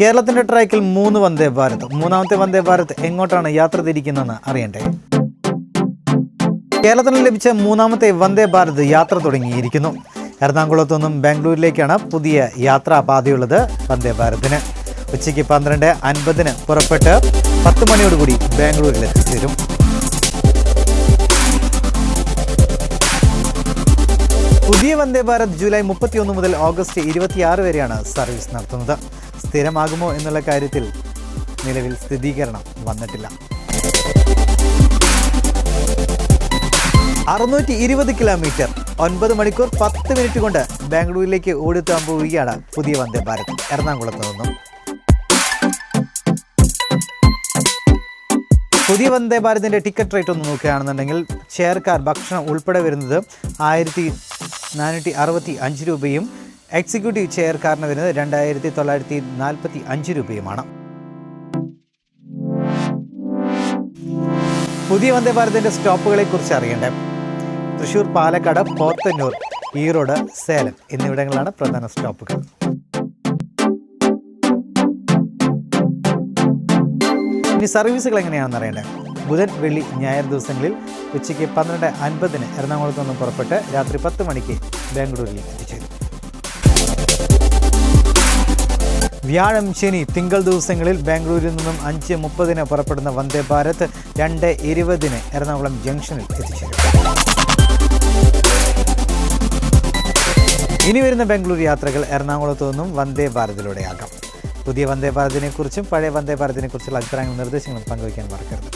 കേരളത്തിന്റെ ട്രാക്കിൽ മൂന്ന് വന്ദേ ഭാരത് മൂന്നാമത്തെ വന്ദേ ഭാരത് എങ്ങോട്ടാണ് യാത്ര തിരിക്കുന്നതെന്ന് അറിയണ്ടേ? കേരളത്തിന് ലഭിച്ച മൂന്നാമത്തെ വന്ദേ ഭാരത് യാത്ര തുടങ്ങിയിരിക്കുന്നു. എറണാകുളത്തു നിന്നും ബാംഗ്ലൂരിലേക്കാണ് പുതിയ യാത്രാ പാതയുള്ളത് വന്ദേ ഭാരതിന്. ഉച്ചയ്ക്ക് പന്ത്രണ്ട് അൻപതിന് പുറപ്പെട്ട് പത്ത് മണിയോടുകൂടി ബാംഗ്ലൂരിൽ എത്തിച്ചേരും പുതിയ വന്ദേ ഭാരത് ജൂലൈ മുപ്പത്തിയൊന്ന് മുതൽ ഓഗസ്റ്റ് ഇരുപത്തിയാറ് വരെയാണ് സർവീസ് നടത്തുന്നത്. സ്ഥിരമാകുമോ എന്നുള്ള കാര്യത്തിൽ നിലവിൽ സ്ഥിരീകരണം വന്നിട്ടില്ല. അറുന്നൂറ്റി ഇരുപത് കിലോമീറ്റർ ഒൻപത് മണിക്കൂർ പത്ത് മിനിറ്റ് കൊണ്ട് ബാംഗ്ലൂരിലേക്ക് ഓടിത്താൻ പോവുകയാണ് പുതിയ വന്ദേ ഭാരത്. എറണാകുളത്ത് നിന്നും. പുതിയ വന്ദേ ഭാരതിന്റെ ടിക്കറ്റ് റേറ്റ് ഒന്ന് നോക്കുകയാണെന്നുണ്ടെങ്കിൽ കാർ ഭക്ഷണം ഉൾപ്പെടെ വരുന്നത് ആയിരത്തി നാനൂറ്റി അറുപത്തി അഞ്ച് രൂപയും എക്സിക്യൂട്ടീവ് ചെയർക്കാരന് വരുന്നത് രണ്ടായിരത്തി തൊള്ളായിരത്തി നാൽപ്പത്തി അഞ്ച് രൂപയുമാണ്. പുതിയ വന്ദേ ഭാരതിന്റെ സ്റ്റോപ്പുകളെ കുറിച്ച് അറിയണ്ടേ? തൃശൂർ പാലക്കാട് പോത്തന്നൂർ ഈറോഡ് സേലം എന്നിവിടങ്ങളാണ് പ്രധാന സ്റ്റോപ്പുകൾ. ഇനി സർവീസുകൾ എങ്ങനെയാണെന്ന് അറിയണ്ടേ? ബുധൻ വെള്ളി ഞായർ ദിവസങ്ങളിൽ ഉച്ചയ്ക്ക് പന്ത്രണ്ട് അൻപതിന് എറണാകുളത്ത് നിന്നും പുറപ്പെട്ട് രാത്രി പത്ത് മണിക്ക് ബാംഗ്ലൂരിൽ എത്തിച്ചേരും. വ്യാഴം ശനി തിങ്കൾ ദിവസങ്ങളിൽ ബാംഗ്ലൂരിൽ നിന്നും അഞ്ച് മുപ്പതിന് പുറപ്പെടുന്ന വന്ദേ ഭാരത് രണ്ട് ഇരുപതിന് എറണാകുളം ജംഗ്ഷനിൽ എത്തിച്ചേരും. ഇനി വരുന്ന ബാംഗ്ലൂർ യാത്രകൾ എറണാകുളത്ത് നിന്നും വന്ദേ ഭാരതിലൂടെയാകാം. പുതിയ വന്ദേ ഭാരതിനെക്കുറിച്ചും പഴയ വന്ദേ ഭാരതിനെക്കുറിച്ചുള്ള അഭിപ്രായങ്ങളും നിർദ്ദേശങ്ങളും പങ്കുവയ്ക്കാൻ മറക്കരുത്.